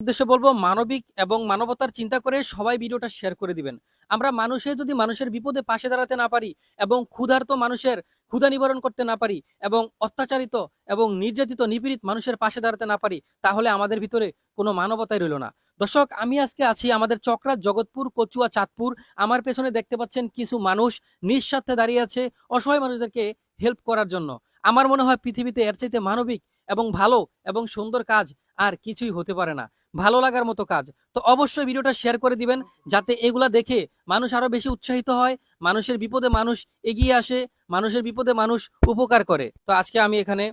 উদ্দেশ্য বলব, মানবিক এবং মানবতার চিন্তা করে সবাই ভিডিওটা শেয়ার করে দিবেন। আমরা মানুষে যদি মানুষের বিপদে পাশে দাঁড়াতে না পারি এবং ক্ষুধার্ত মানুষের ক্ষুধা নিবারণ করতে না পারি এবং অত্যাচারিত এবং নির্যাতিত, নিপীড়িত মানুষের পাশে দাঁড়াতে না পারি, তাহলে আমাদের ভিতরে কোনো মানবতাই রইল না। দর্শক, আমি আজকে আছি আমাদের চক্রা জগৎপুর, কচুয়া চাঁদপুর। আমার পেছনে দেখতে পাচ্ছেন কিছু মানুষ নিঃস্বার্থে দাঁড়িয়ে আছে অসহায় মানুষদেরকে হেল্প করার জন্য। আমার মনে হয় পৃথিবীতে এর চাইতে মানবিক এবং ভালো এবং সুন্দর কাজ আর কিছুই হতে পারে না। ভালো লাগার মতো কাজ। তো অবশ্যই ভিডিওটা শেয়ার করে দিবেন যাতে এগুলা দেখে মানুষ আরও বেশি উৎসাহিত হয় মানুষের বিপদে মানুষ এগিয়ে আসে মানুষের বিপদে মানুষ উপকার করে। তো আজকে আমি এখানে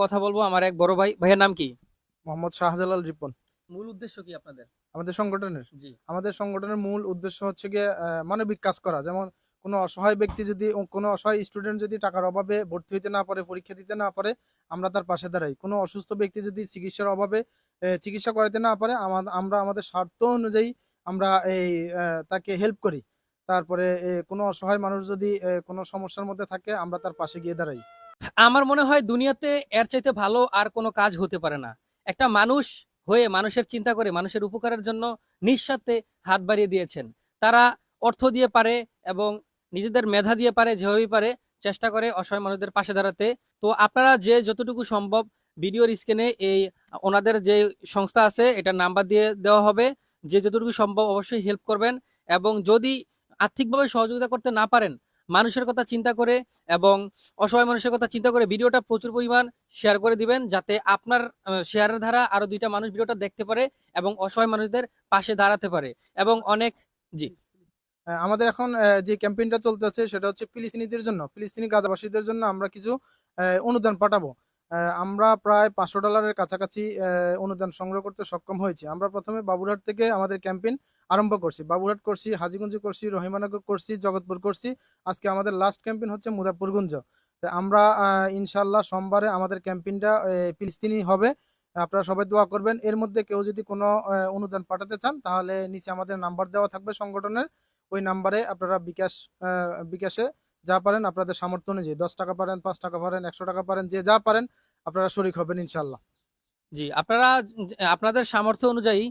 কথা বলব আমার এক বড় ভাই। ভাইয়ের নাম কি? মোহাম্মদ শাহজালাল রিপন। মূল উদ্দেশ্য কি আপনাদের? আমাদের সংগঠনের? জি। আমাদের সংগঠনের মূল উদ্দেশ্য হচ্ছে গিয়ে মানবিক কাজ করা। যেমন কোনো অসহায় ব্যক্তি যদি কোনো অসহায় স্টুডেন্ট যদি টাকার অভাবে ভর্তি হইতে না পারে, পরীক্ষা দিতে না পারে, আমরা তার পাশে দাঁড়াই। কোনো অসুস্থ ব্যক্তি যদি চিকিৎসার অভাবে চিকিৎসা করাতে না পারে আমরা আমাদের স্বার্থ অনুযায়ী আমরা এই তাকে হেল্প করি। তারপরে কোনো অসহায় মানুষ যদি কোনো সমস্যার মধ্যে থাকে, আমরা তার পাশে গিয়ে দাঁড়াই। আমার মনে হয় দুনিয়াতে এর চাইতে ভালো আর কোনো কাজ হতে পারে না। একটা মানুষ হয়ে মানুষের চিন্তা করে, মানুষের উপকারের জন্য নিঃস্বার্থে হাত বাড়িয়ে দিয়েছেন। তারা অর্থ দিয়ে পারে এবং নিজেদের মেধা দিয়ে পারে, যেভাবেই পারে, চেষ্টা করে অসহায় মানুষদের পাশে দাঁড়াতে। তো আপনারা যে যতটুকু সম্ভব ভিডিওর স্ক্রিনে এই ওনাদের যে সংস্থা আছে, এটার নাম্বার দিয়ে দেওয়া হবে। যে যতটুকু সম্ভব অবশ্যই হেল্প করবেন এবং যদি আর্থিকভাবে সহযোগিতা করতে না পারেন, মানুষের কথা চিন্তা করে এবং অসহায় মানুষের কথা চিন্তা করে ভিডিওটা প্রচুর পরিমাণ শেয়ার করে দিবেন, যাতে আপনার শেয়ারের দ্বারা আরও দুইটা মানুষ ভিডিওটা দেখতে পারে এবং অসহায় মানুষদের পাশে দাঁড়াতে পারে। এবং অনেক, জি। আমাদের এখন যে ক্যাম্পেইনটা চলতেছে সেটা হচ্ছে ফিলিস্তিনিদের জন্য, ফিলিস্তিনি গাজাবাসীদের জন্য আমরা কিছু অনুদান পাঠাবো। আমরা প্রায় পাঁচশো ডলারের কাছাকাছি অনুদান সংগ্রহ করতে সক্ষম হয়েছি। আমরা প্রথমে বাবুরহাট থেকে আমাদের ক্যাম্পেইন আরম্ভ করছি। বাবুরহাট করছি, হাজিগঞ্জ করছি, রহিমানগর করছি, জগৎপুর করছি। আজকে আমাদের লাস্ট ক্যাম্পেইন হচ্ছে মুজাফরগঞ্জ তো আমরা ইনশাল্লাহ সোমবারে আমাদের ক্যাম্পেইনটা ফিলিস্তিনি হবে। আপনারা সবাই দোয়া করবেন। এর মধ্যে কেউ যদি কোনো অনুদান পাঠাতে চান, তাহলে নিচে আমাদের নাম্বার দেওয়া থাকবে সংগঠনের। ওই নাম্বারে আপনারা বিকাশ বিকাশে যা পারেন আপনাদের সামর্থ্য অনুযায়ী। দশ টাকা পারেন, পাঁচ টাকা পারেন, একশো টাকা পারেন, যে যা পারেন আপনারা শরিক হবেন ইনশাল্লাহ জি, আপনারা, আপনাদের সামর্থ্য অনুযায়ী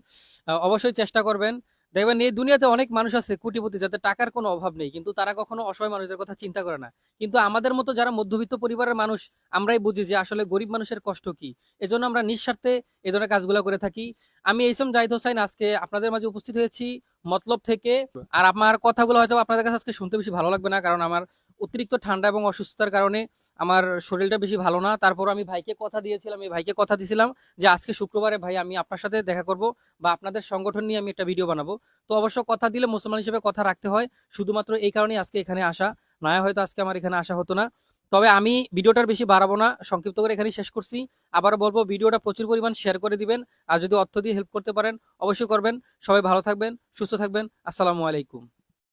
অবশ্যই চেষ্টা করবেন। দেখবেন এই দুনিয়াতে অনেক মানুষ আছে, কোটিপতি, যাদের টাকার কোনো অভাব নেই, কিন্তু তারা কখনো অসহায় মানুষদের কথা চিন্তা করে না। কিন্তু আমাদের মতো যারা মধ্যবিত্ত পরিবারের মানুষ, আমরাই বুঝি যে আসলে গরিব মানুষের কষ্ট কি। এজন্য আমরা নিঃস্বার্থে এই ধরনের কাজগুলো করে থাকি। আমি এইসব জাহিদ হোসাইন আজকে আপনাদের মাঝে উপস্থিত হয়েছি। মতলব থেকে। আর আমার কথাগুলো হয়তো আপনাদের কাছে আজকে শুনতে বেশি ভালো লাগবে না, কারণ আমার অতিরিক্ত ঠান্ডা এবং অসুস্থতার কারণে আমার শরীরটা বেশি ভালো না। তারপর আমি ভাইকে কথা দিয়েছিলাম, এই ভাইকে কথা দিয়েছিলাম যে আজকে শুক্রবারে ভাই আমি আপনার সাথে দেখা করব বা আপনাদের সংগঠন নিয়ে আমি একটা ভিডিও বানাবো। তো অবশ্য কথা দিলে মুসলমান হিসেবে কথা রাখতে হয়, শুধুমাত্র এই কারণেই আজকে এখানে আসা। নয় হয়তো আজকে আমার এখানে আসা হতো না। তবে আমি ভিডিওটার বেশি বাড়াবো না, সংক্ষিপ্ত করে এখানেই শেষ করছি। আবারও বলব, ভিডিওটা প্রচুর পরিমাণ শেয়ার করে দিবেন, আর যদি অর্থ দিয়ে হেল্প করতে পারেন, অবশ্যই করবেন। সবাই ভালো থাকবেন, সুস্থ থাকবেন। আসসালামু আলাইকুম।